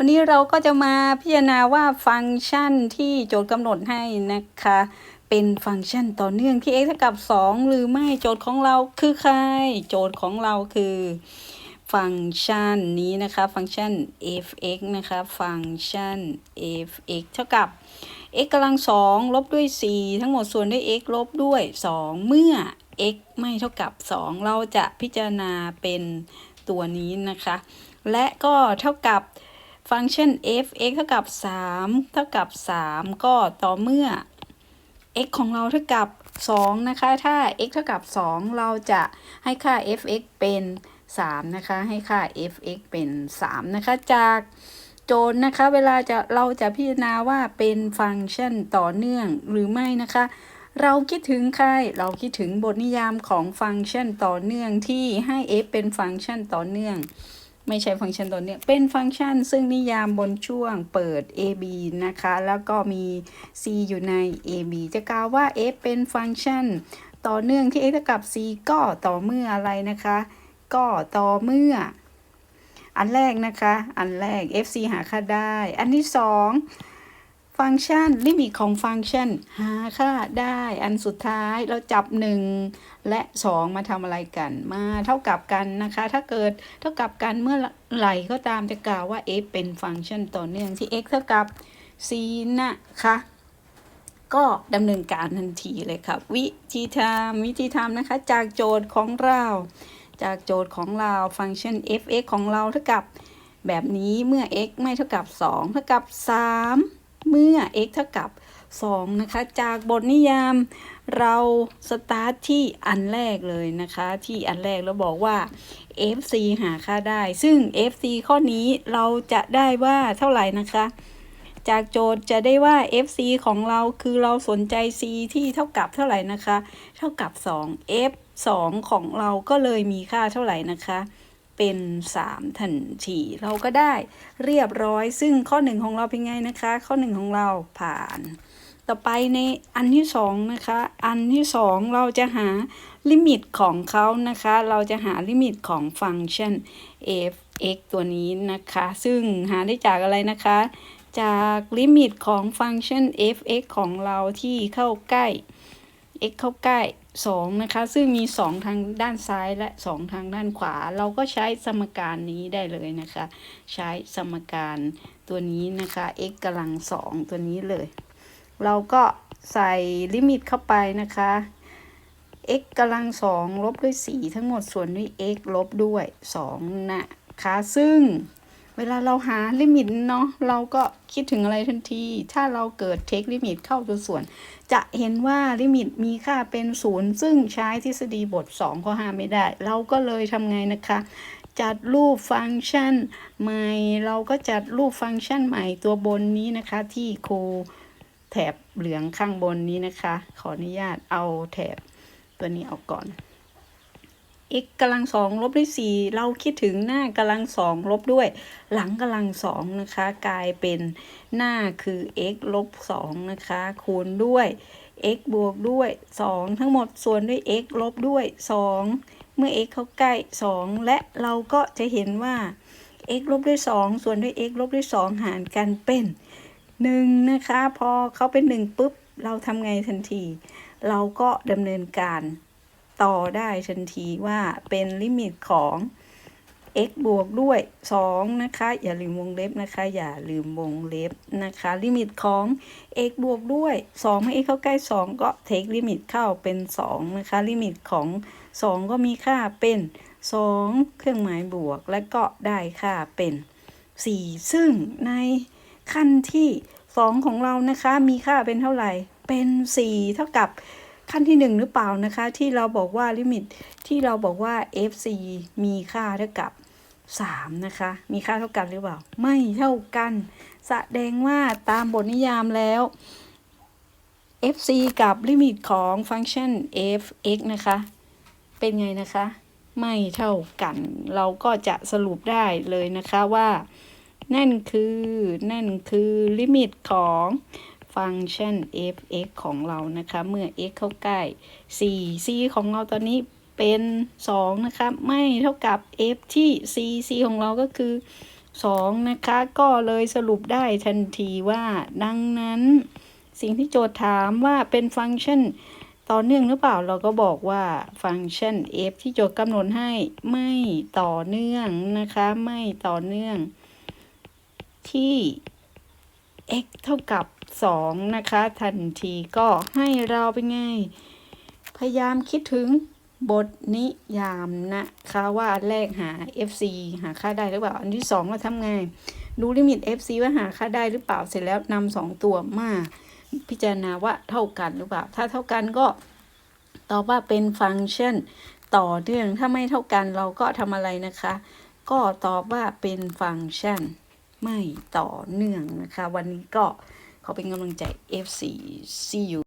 วันนี้เราก็จะมาพิจารณาว่าฟังก์ชันที่โจทย์กำหนดให้นะคะ เป็นฟังก์ชันต่อเนื่องที่ x เท่ากับ 2 หรือไม่โจทย์ของเราคือใคร โจทย์ของเราคือฟังก์ชันนี้นะคะ ฟังก์ชัน f(x) นะคะ ฟังก์ชัน f(x) เท่ากับ x กำลังสองลบด้วย 4 ทั้งหมดส่วนด้วย x ลบด้วย 2 เมื่อ x ไม่เท่ากับ 2 เราจะพิจารณาเป็นตัวนี้นะคะ และก็เท่ากับ ฟังก์ชัน f x เท่ากับ 3 เท่ากับ 3 ก็ต่อเมื่อ x ของเราเท่ากับ 2 นะคะ ถ้า x เท่ากับ 2 เราจะให้ค่า f(x) เป็น 3 นะคะ ให้ค่า f(x) เป็น 3 นะคะ จากโจทย์นะคะ เวลาจะเราจะพิจารณาว่าเป็นฟังก์ชันต่อเนื่องหรือไม่นะคะ เราคิดถึงใครเราคิดถึงบทนิยามของฟังก์ชันต่อเนื่องที่ให้ f เป็นฟังก์ชันต่อเนื่อง ไม่ใช่ฟังก์ชันตัวเนี้ยเป็นฟังก์ชันซึ่งนิยามบนช่วงเปิด ab นะคะ แล้วก็มี c อยู่ใน ab จะกล่าวว่า f เป็นฟังก์ชัน ต่อเนื่องที่ x เท่ากับ c ก็ต่อเมื่ออะไรนะคะ ก็ต่อเมื่อ อันแรกนะคะ อันแรก fc หาค่าได้ อันที่สอง ฟังก์ชันลิมิตของฟังก์ชันหาค่าได้อันสุดท้ายเราจับ 1 และ 2 มาทำอะไรกัน มาเท่ากับกันนะคะ ถ้าเกิดเท่ากับกันเมื่อไหร่ก็ตามจะกล่าวว่า f เป็นฟังก์ชันต่อเนื่องที่ x เท่ากับ c นะคะก็ดำเนินการทันทีเลยครับ วิธีทำวิธีทำนะคะ จากโจทย์ของเรา จากโจทย์ของเราฟังก์ชัน f(x) ของเราเท่ากับแบบนี้เมื่อ x ไม่เท่ากับ 2 เท่ากับ 3 เมื่อ x เท่ากับ 2 นะคะ จากบทนิยามเราสตาร์ทที่อันแรกเลยนะคะ ที่อันแรกเราบอกว่า fc หาค่าได้ ซึ่ง fc ข้อนี้เราจะได้ว่าเท่าไหร่นะคะ จากโจทย์จะได้ว่า fc ของเราคือเราสนใจ c ที่เท่ากับเท่าไหร่นะคะ เท่ากับ 2 f 2 ของเราก็เลยมีค่าเท่าไหร่นะคะ เป็น3ทันทีเราก็ได้เรียบร้อย ซึ่งข้อ 1 ของเราเป็นไงนะคะ ข้อ 1 ของเราผ่าน ต่อไปในอันที่2นะคะอันที่ 2 เราจะหาลิมิตของเขานะคะ เราจะหาลิมิตของฟังก์ชัน f(x) ตัวนี้นะคะ ซึ่งหาได้จากอะไรนะคะ จากลิมิตของฟังก์ชัน f(x) ของเราที่เข้าใกล้ x เข้าใกล้ 2 นะคะ ซึ่งมี 2 ทางด้านซ้ายและ 2 ทางด้านขวา เราก็ใช้สมการนี้ได้เลยนะคะ ใช้สมการตัวนี้นะคะ x กำลัง 2 ตัวนี้เลย เราก็ใส่ลิมิตเข้าไปนะคะ x กำลัง 2 ลบด้วย 4 ทั้งหมดส่วนด้วย x ลบด้วย2นะคะซึ่ง เวลาเราหาลิมิตเนาะเราก็คิดถึงอะไรทันที ถ้าเราเกิดเทคลิมิตเข้าตัวส่วน จะเห็นว่าลิมิตมีค่าเป็นศูนย์ซึ่งใช้ทฤษฎีบท2ข้อ5ไม่ได้ เราก็เลยทำไงนะคะ จัดรูปฟังก์ชันใหม่ เราก็จัดรูปฟังก์ชันใหม่ตัวบนนี้นะคะที่ครูแถบเหลืองข้างบนนี้นะคะ ขออนุญาตเอาแถบตัวนี้ออกก่อน x กำลังสองลบด้วยสี่เราคิดถึงหน้ากำลังสองลบด้วย หลังกำลังสองนะคะ กลายเป็นหน้าคือ x ลบสองนะคะ คูณด้วย x บวกด้วยสองทั้งหมดส่วนด้วย x ลบด้วยสองเมื่อ x เข้าใกล้สองและเราก็จะเห็นว่า x ลบด้วยสองส่วนด้วย x ลบด้วยสองหารกันเป็นหนึ่งนะคะ พอเขาเป็นหนึ่งปุ๊บ เราทำไงทันที เราก็ดำเนินการ ต่อได้ทันทีว่าเป็นลิมิตของ x บวกด้วย 2 นะคะ อย่าลืมวงเล็บนะคะ อย่าลืมวงเล็บนะคะ ลิมิตของ x บวกด้วย 2 ให้ x เข้าใกล้ 2 ก็เทคลิมิตเข้าเป็น 2 นะคะ ลิมิตของ 2 ก็มีค่าเป็น 2 เครื่องหมายบวก และก็ได้ค่าเป็น 4 ซึ่งในขั้นที่ 2 ของเรานะคะ มีค่าเป็นเท่าไหร่ เป็น 4 เท่ากับ ขั้นที่ 1 หรือเปล่านะคะ ที่เราบอกว่าลิมิตที่เราบอกว่า fc มีค่าเท่ากับ 3 นะคะ มีค่าเท่ากันหรือเปล่า ไม่เท่ากันแสดงว่าตามบทนิยามแล้ว fc กับลิมิตของฟังก์ชัน f(x) นะคะ เป็นไงนะคะ ไม่เท่ากัน เราก็จะสรุปได้เลยนะคะว่า นั่นคือ นั่นคือลิมิตของ ฟังก์ชัน f(x) ของเรานะคะ เมื่อ x เข้าใกล้4 c ของเราตอนนี้เป็น 2 นะคะ ไม่เท่ากับ f ที่ c c ของเราก็คือ 2 นะคะ ก็เลยสรุปได้ทันทีว่า ดังนั้น สิ่งที่โจทย์ถามว่าเป็นฟังก์ชันต่อเนื่องหรือเปล่าเราก็บอกว่าฟังก์ชัน f ที่โจทย์กำหนดให้ไม่ต่อเนื่องนะคะ ไม่ต่อเนื่องที่ x เท่ากับ 2 นะคะ ทันทีก็ให้เราเป็นไง พยายามคิดถึงบทนิยามนะคะว่าอันแรกหา fc หาค่าได้หรือเปล่า อันที่สองเราทำไง ดูลิมิต fc ว่าหาค่าได้หรือเปล่าเสร็จแล้วนำสองตัวมา พิจารณาว่าเท่ากันหรือเปล่า ถ้าเท่ากันก็ตอบว่าเป็นฟังก์ชันต่อเนื่องถ้าไม่เท่ากันเราก็ทำอะไรนะคะ ก็ตอบว่าเป็นฟังก์ชันไม่ต่อเนื่องนะคะ วันนี้ก็ ขอเป็นกำลังใจ FC see you